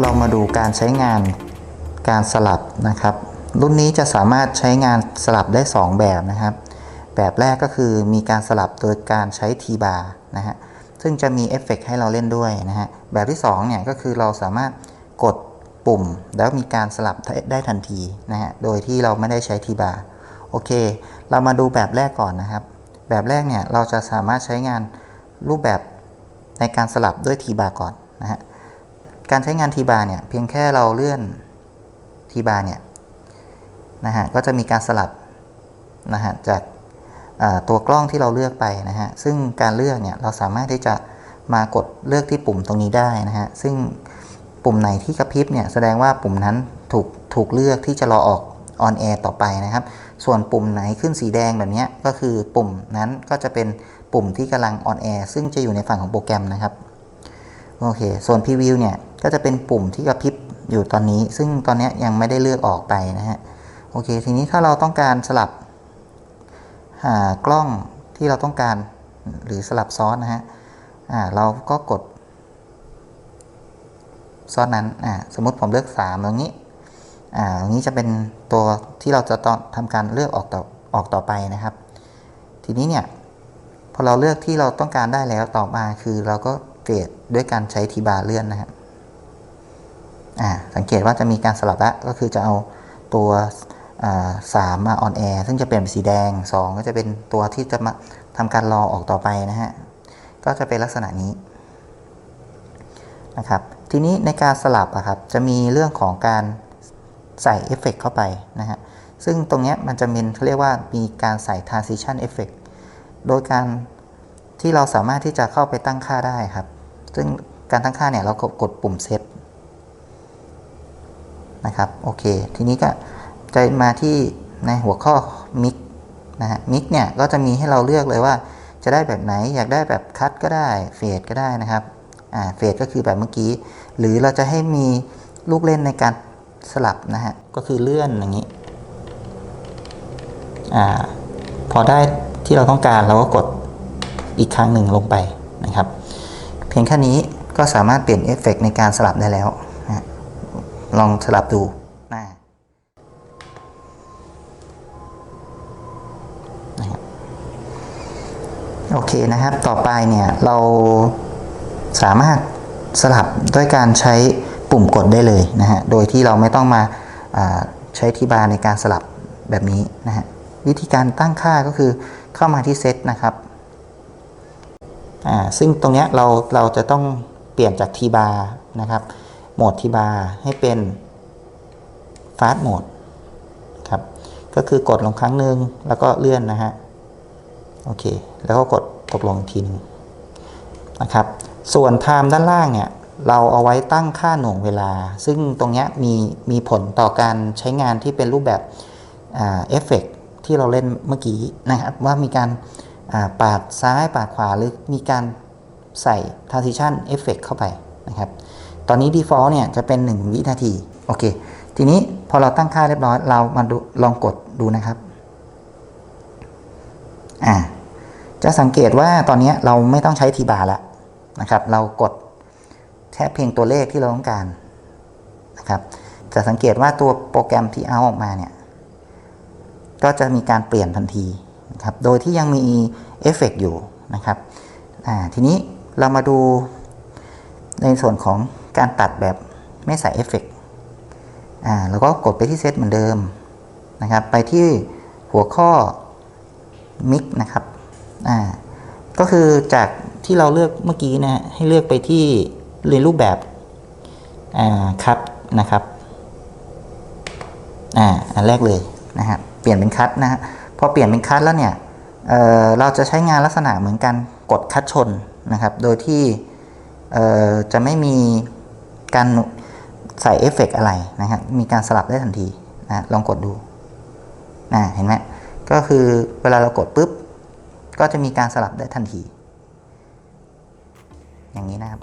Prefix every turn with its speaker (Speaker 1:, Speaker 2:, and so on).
Speaker 1: เรามาดูการใช้งานการสลับนะครับ รุ่นนี้จะสามารถใช้งานสลับได้ 2 แบบนะครับ แบบแรกก็คือมีการสลับโดยการใช้ T-bar นะฮะซึ่งจะมีเอฟเฟกต์ให้เราเล่นด้วยนะฮะแบบที่2เนี่ยก็คือเราสามารถกดปุ่มแล้วมีการสลับได้ทันทีนะฮะโดยที่เราไม่ได้ใช้ T-bar โอเค เรามาดูแบบแรกก่อนนะครับ แบบแรกเนี่ยเราจะสามารถใช้งานรูปแบบในการสลับด้วย T-bar ก่อนนะฮะ การใช้งาน T-bar เนี่ยเพียงแค่เราเลื่อน T-bar เนี่ยนะฮะก็จะมีการสลับนะฮะจากตัวกล้องที่เราเลือกไปนะฮะซึ่งการเลือกเนี่ยเราสามารถที่จะมากดเลือกที่ปุ่มตรงนี้ได้นะฮะซึ่งปุ่มไหนที่กระพริบเนี่ยแสดงว่าปุ่มนั้นถูกถูกเลือกที่จะรอออกออนแอร์ต่อไปนะครับ ส่วนปุ่มไหนขึ้นสีแดงแบบนี้ก็คือปุ่มนั้นก็จะเป็นปุ่มที่กำลังออนแอร์ซึ่งจะอยู่ในฝั่งของโปรแกรมนะครับ โอเค ส่วน preview เนี่ยก็จะเป็นปุ่มที่กระพริบอยู่ตอนนี้ ซึ่งตอนนี้ยังไม่ได้เลือกออกไปนะฮะ โอเค ทีนี้ถ้าเราต้องการสลับหากล้องที่เราต้องการหรือสลับซ้อนนะฮะอ่าเราก็กดซ้อนนั้นอ่าสมมติผมเลือก 3 ตรงนี้อ่าตรงนี้จะเป็นตัวที่เราจะต้องทำการเลือกออกต่อออกต่อไปนะครับ ทีนี้เนี่ยพอเราเลือกที่เราต้องการได้แล้วต่อมาคือเราก็ เกรดด้วยการใช้ทีบาร์เลื่อนนะฮะอ่าสังเกตว่าจะมีการสลับละก็คือจะเอาตัวสามมาออนแอร์ซึ่งจะเปลี่ยนเป็นสีแดง 2 ก็จะเป็นตัวที่จะมาทำการรอออกต่อไปนะฮะ ก็จะเป็นลักษณะนี้นะครับ ทีนี้ในการสลับอะครับ จะมีเรื่องของการใส่เอฟเฟกเข้าไปนะฮะ ซึ่งตรงเนี้ยมันจะเป็นเขาเรียกว่ามีการใส่ transition effect โดยการ ที่เราสามารถที่จะเข้าไปตั้งค่าได้ครับ ซึ่งการตั้งค่าเนี่ยเรากดปุ่มเซตนะครับโอเค ทีนี้ก็จะมาที่ในหัวข้อมิกนะฮะมิกเนี่ยก็จะมีให้เราเลือกเลยว่าจะได้แบบไหนอยากได้แบบคัดก็ได้เฟดก็ได้นะครับอ่าเฟดก็คือแบบเมื่อกี้ หรือเราจะให้มีลูกเล่นในการสลับนะฮะก็คือเลื่อนอย่างนี้อ่าพอได้ที่เราต้องการเราก็กด อีกครั้งหนึ่งลงไปนะครับ เพียงแค่นี้ก็สามารถเปลี่ยนเอฟเฟกในการสลับได้แล้วนะลองสลับดูนะนะครับโอเคนะครับ ต่อไปเนี่ยเราสามารถสลับด้วยการใช้ปุ่มกดได้เลยนะฮะ โดยที่เราไม่ต้องมาาใช้ที่บาร์ในการสลับแบบนี้นะฮะ วิธีการตั้งค่าก็คือเข้ามาที่เซตนะครับ อ่าซึ่งตรงนี้เราเราจะต้องเปลี่ยนจากทีบาร์นะครับโหมดทีบาร์ให้เป็นฟาสต์โหมดครับก็คือกดลงครั้งหนึ่งแล้วก็เลื่อนนะฮะโอเคแล้วก็กดตกลงทีหนึงนะครับส่วนไทม์ด้านล่างเนี่ยเราเอาไว้ตั้งค่าหน่วงเวลา ซึ่งตรงนี้มีมีผลต่อการใช้งานที่เป็นรูปแบบเอฟเฟกต์ที่เราเล่นเมื่อกี้นะครับว่ามีการ ปาดซ้ายปาดขวาหรือมีการใส่ transition effect เข้าไปนะครับ ตอนนี้ default เนี่ยจะเป็น 1 วินาที โอเค ทีนี้พอเราตั้งค่าเรียบร้อย เรามาดูลองกดดูนะครับ อ่า จะสังเกตว่าตอนนี้เราไม่ต้องใช้ทีบาร์แล้วนะครับ เรากดแค่เพียงตัวเลขที่เราต้องการนะครับ จะสังเกตว่าตัวโปรแกรมที่เอาออกมาเนี่ย ก็จะมีการเปลี่ยนทันที ครับโดยที่ยังมีเอฟเฟกอยู่นะครับอ่าทีนี้เรามาดูในส่วนของการตัดแบบไม่ใส่เอฟเฟกอ่าแล้วก็กดไปที่เซตเหมือนเดิมนะครับ ไปที่หัวข้อมิกนะครับอ่าก็คือจากที่เราเลือกเมื่อกี้นะให้เลือกไปที่เรียนรูปแบบอ่าคัดนะครับ อ่า อันแรกเลยนะฮะ เปลี่ยนเป็นคัดนะฮะ พอเปลี่ยนเป็นคัดแล้วเนี่ยเเราจะใช้งานลักษณะเหมือนกันกดคัดชนนะครับ โดยที่จะไม่มีการใส่เอฟเฟกอะไรนะครับ มีการสลับได้ทันทีนะลองกดดูนะเห็นไหมก็คือเวลาเรากดปุ๊บ ก็จะมีการสลับได้ทันที อย่างนี้นะครับ